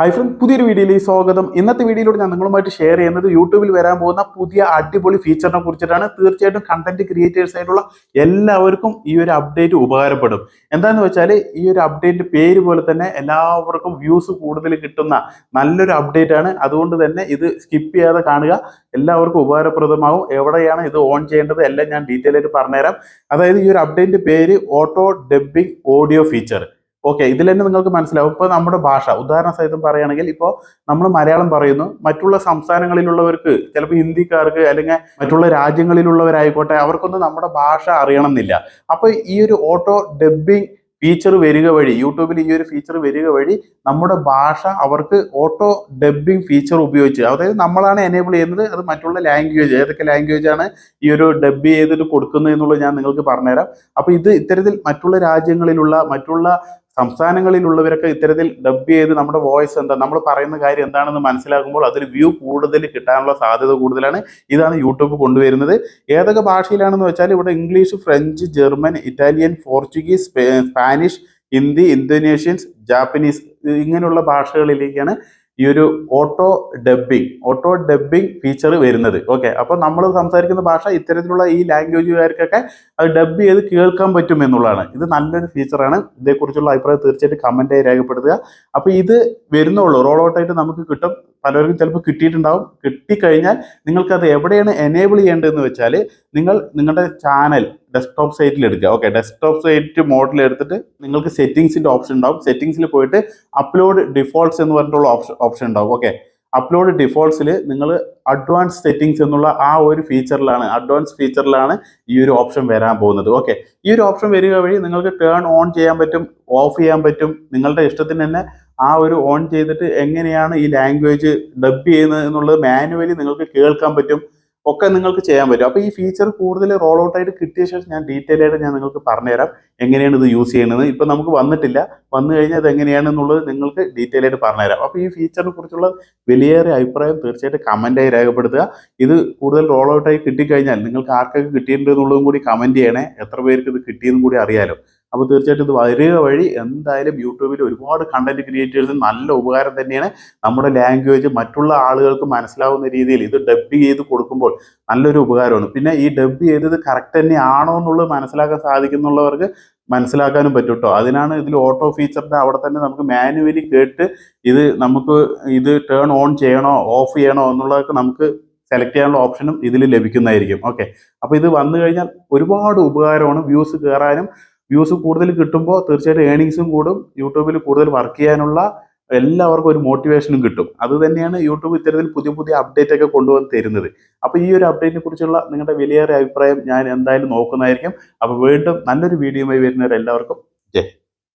Hi front പുതിയൊരു വീഡിയോയിലേക്ക് സ്വാഗതം. ഇന്നത്തെ വീഡിയോയിലൂടെ ഞാൻ നിങ്ങളുമായിട്ട് ഷെയർ ചെയ്യുന്നത് യൂട്യൂബിൽ വരാൻ പോകുന്ന പുതിയ അടിപൊളി ഫീച്ചറിനെ കുറിച്ചിട്ടാണ്. തീർച്ചയായിട്ടും കണ്ടന്റ് ക്രിയേറ്റേഴ്സ് ആയിട്ടുള്ള എല്ലാവർക്കും ഈ ഒരു അപ്ഡേറ്റ് ഉപകാരപ്പെടും. എന്താണെന്ന് വെച്ചാൽ ഈ ഒരു അപ്ഡേറ്റ് പേര് പോലെ തന്നെ എല്ലാവർക്കും വ്യൂസ് കൂടുതൽ കിട്ടുന്ന നല്ലൊരു അപ്ഡേറ്റ് ആണ്. അതുകൊണ്ട് തന്നെ ഇത് സ്കിപ്പ് ചെയ്യാതെ കാണുക. എല്ലാവർക്കും ഉപകാരപ്രദമാവും. എവിടെയാണ് ഇത് ഓൺ ചെയ്യേണ്ടത് എല്ലാം ഞാൻ ഡീറ്റെയിൽ ആയിട്ട് പറഞ്ഞുതരാം. അതായത് ഈ ഒരു അപ്ഡേറ്റ് പേര് auto dubbing audio feature okay ഇതിൽ തന്നെ നിങ്ങൾക്ക് മനസ്സിലാവും. ഇപ്പോൾ നമ്മുടെ ഭാഷ ഉദാഹരണ സഹിതം പറയുകയാണെങ്കിൽ ഇപ്പോൾ നമ്മൾ മലയാളം പറയുന്നു. മറ്റുള്ള സംസ്ഥാനങ്ങളിലുള്ളവർക്ക് ചിലപ്പോൾ ഹിന്ദിക്കാർക്ക് അല്ലെങ്കിൽ മറ്റുള്ള രാജ്യങ്ങളിലുള്ളവരായിക്കോട്ടെ അവർക്കൊന്നും നമ്മുടെ ഭാഷ അറിയണമെന്നില്ല. അപ്പോൾ ഈ ഒരു ഓട്ടോ ഡബ്ബിംഗ് ഫീച്ചർ വരിക വഴി യൂട്യൂബിൽ ഈ ഒരു ഫീച്ചർ വരിക വഴി നമ്മുടെ ഭാഷ അവർക്ക് ഓട്ടോ ഡബ്ബിംഗ് ഫീച്ചർ ഉപയോഗിച്ച് അതായത് നമ്മളാണ് എനേബിൾ ചെയ്യുന്നത് അത് മറ്റുള്ള ലാംഗ്വേജ് ഏതൊക്കെ ലാംഗ്വേജ് ആണ് ഈ ഒരു ഡബ്ബ് ചെയ്തിട്ട് കൊടുക്കുന്നത് എന്നുള്ളത് ഞാൻ നിങ്ങൾക്ക് പറഞ്ഞുതരാം. അപ്പോൾ ഇത് ഇത്തരത്തിൽ മറ്റുള്ള രാജ്യങ്ങളിലുള്ള മറ്റുള്ള സംസ്ഥാനങ്ങളിലുള്ളവരൊക്കെ ഇത്തരത്തിൽ ഡബ് ചെയ്ത് നമ്മുടെ വോയിസ് എന്താ നമ്മൾ പറയുന്ന കാര്യം എന്താണെന്ന് മനസ്സിലാക്കുമ്പോൾ അതിൽ വ്യൂ കൂടുതൽ കിട്ടാനുള്ള സാധ്യത കൂടുതലാണ്. ഇതാണ് യൂട്യൂബ് കൊണ്ടുവരുന്നത്. ഏതൊക്കെ ഭാഷയിലാണെന്ന് വെച്ചാൽ ഇവിടെ English French German Italian Portuguese Spanish Hindi Indonesians Japanese ഇങ്ങനെയുള്ള ഭാഷകളിലേക്കാണ് ഈ ഒരു auto dubbing auto dubbing feature വരുന്നത്. ഓക്കെ അപ്പോൾ നമ്മൾ സംസാരിക്കുന്ന ഭാഷ ഇത്തരത്തിലുള്ള ഈ ലാംഗ്വേജുകാർക്കൊക്കെ അത് ഡബ് ചെയ്ത് കേൾക്കാൻ പറ്റും എന്നുള്ളതാണ്. ഇത് നല്ലൊരു ഫീച്ചറാണ് ഇതേക്കുറിച്ചുള്ള അഭിപ്രായം തീർച്ചയായിട്ടും കമന്റായി രേഖപ്പെടുത്തുക. അപ്പോൾ ഇത് വരുന്നുള്ളൂ. റോൾ ഔട്ടായിട്ട് നമുക്ക് കിട്ടും. പലർക്കും ചിലപ്പോൾ കിട്ടിയിട്ടുണ്ടാവും. കിട്ടിക്കഴിഞ്ഞാൽ നിങ്ങൾക്ക് അത് എവിടെയാണ് എനേബിൾ ചെയ്യേണ്ടതെന്ന് വെച്ചാൽ നിങ്ങൾ നിങ്ങളുടെ ചാനൽ ഡെസ്ക്ടോപ്പ് സൈറ്റിൽ എടുക്കുക. ഓക്കെ ഡെസ്ക്ടോപ്പ് സൈറ്റ് മോഡിൽ എടുത്തിട്ട് നിങ്ങൾക്ക് സെറ്റിങ്സിന്റെ ഓപ്ഷൻ ഉണ്ടാവും. സെറ്റിങ്സിൽ പോയിട്ട് അപ്ലോഡ് ഡിഫോൾട്ട്സ് എന്ന് പറഞ്ഞിട്ടുള്ള ഓപ്ഷൻ ഓപ്ഷൻ ഉണ്ടാവും. ഓക്കെ അപ്ലോഡ് ഡിഫോൾട്ട്സിൽ നിങ്ങൾ അഡ്വാൻസ് സെറ്റിങ്സ് എന്നുള്ള ആ ഒരു ഫീച്ചറിലാണ് അഡ്വാൻസ് ഫീച്ചറിലാണ് ഈ ഒരു ഓപ്ഷൻ വരാൻ പോകുന്നത്. ഓക്കെ ഈ ഒരു ഓപ്ഷൻ വരിക വഴി നിങ്ങൾക്ക് ടേൺ ഓൺ ചെയ്യാൻ പറ്റും ഓഫ് ചെയ്യാൻ പറ്റും. നിങ്ങളുടെ ഇഷ്ടത്തിന് തന്നെ ആ ഒരു ഓൺ ചെയ്തിട്ട് എങ്ങനെയാണ് ഈ ലാംഗ്വേജ് ഡബ് ചെയ്യുന്നത് എന്നുള്ളത് മാനുവലി നിങ്ങൾക്ക് കേൾക്കാൻ പറ്റും. ഒക്കെ നിങ്ങൾക്ക് ചെയ്യാൻ പറ്റും. അപ്പോൾ ഈ ഫീച്ചർ കൂടുതൽ റോൾ ഔട്ട് ആയിട്ട് കിട്ടിയ ശേഷം ഞാൻ ഡീറ്റെയിൽ ആയിട്ട് ഞാൻ നിങ്ങൾക്ക് പറഞ്ഞുതരാം. എങ്ങനെയാണ് ഇത് യൂസ് ചെയ്യുന്നത്? ഇപ്പം നമുക്ക് വന്നിട്ടില്ല. വന്നു കഴിഞ്ഞാൽ അത് എങ്ങനെയാണെന്നുള്ളത് നിങ്ങൾക്ക് ഡീറ്റെയിൽ ആയിട്ട് പറഞ്ഞുതരാം. അപ്പോൾ ഈ ഫീച്ചറിനെ കുറിച്ചുള്ള വലിയേറെ അഭിപ്രായം തീർച്ചയായിട്ടും കമന്റായി രേഖപ്പെടുത്തുക. ഇത് കൂടുതൽ റോൾ ഔട്ടായി കിട്ടിക്കഴിഞ്ഞാൽ നിങ്ങൾക്ക് ആർക്കൊക്കെ കിട്ടിയിട്ടുണ്ട് എന്നുള്ളതും കൂടി കമന്റ് ചെയ്യണേ. എത്ര പേർക്ക് ഇത് കിട്ടിയെന്നും കൂടി അറിയാലോ. അപ്പോൾ തീർച്ചയായിട്ടും ഇത് വരിക വഴി എന്തായാലും യൂട്യൂബിൽ ഒരുപാട് കണ്ടന്റ് ക്രിയേറ്റേഴ്സിന് നല്ല ഉപകാരം തന്നെയാണ്. നമ്മുടെ ലാംഗ്വേജ് മറ്റുള്ള ആളുകൾക്ക് മനസ്സിലാവുന്ന രീതിയിൽ ഇത് ഡബ് ചെയ്ത് കൊടുക്കുമ്പോൾ നല്ലൊരു ഉപകാരമാണ്. പിന്നെ ഈ ഡബ് ചെയ്തത് കറക്റ്റ് തന്നെയാണോ എന്നുള്ളത് മനസ്സിലാക്കാൻ സാധിക്കുന്നുള്ളവർക്ക് മനസ്സിലാക്കാനും പറ്റും കേട്ടോ അതിനാണ് ഇതിൽ ഓട്ടോ ഫീച്ചറിന്റെ അവിടെ തന്നെ നമുക്ക് മാനുവലി കേട്ട് ഇത് നമുക്ക് ഇത് ടേൺ ഓൺ ചെയ്യണോ ഓഫ് ചെയ്യണോ എന്നുള്ളതൊക്കെ നമുക്ക് സെലക്ട് ചെയ്യാനുള്ള ഓപ്ഷനും ഇതിൽ ലഭിക്കുന്നതായിരിക്കും. ഓക്കെ അപ്പോൾ ഇത് വന്നു കഴിഞ്ഞാൽ ഒരുപാട് ഉപകാരമാണ്. വ്യൂസ് കയറാനും വ്യൂസ് കൂടുതൽ കിട്ടുമ്പോൾ തീർച്ചയായിട്ടും ഏണിങ്സും കൂടും. യൂട്യൂബിൽ കൂടുതൽ വർക്ക് ചെയ്യാനുള്ള എല്ലാവർക്കും ഒരു മോട്ടിവേഷനും കിട്ടും. അത് തന്നെയാണ് യൂട്യൂബ് ഇത്തരത്തിൽ പുതിയ പുതിയ അപ്ഡേറ്റ് ഒക്കെ കൊണ്ടുവന്ന് തരുന്നത്. അപ്പോൾ ഈ ഒരു അപ്ഡേറ്റിനെ കുറിച്ചുള്ള നിങ്ങളുടെ വിലയേറെ അഭിപ്രായം ഞാൻ എന്തായാലും നോക്കുന്നതായിരിക്കും. അപ്പോൾ വീണ്ടും നല്ലൊരു വീഡിയോയുമായി വരുന്നവരെല്ലാവർക്കും ജയ്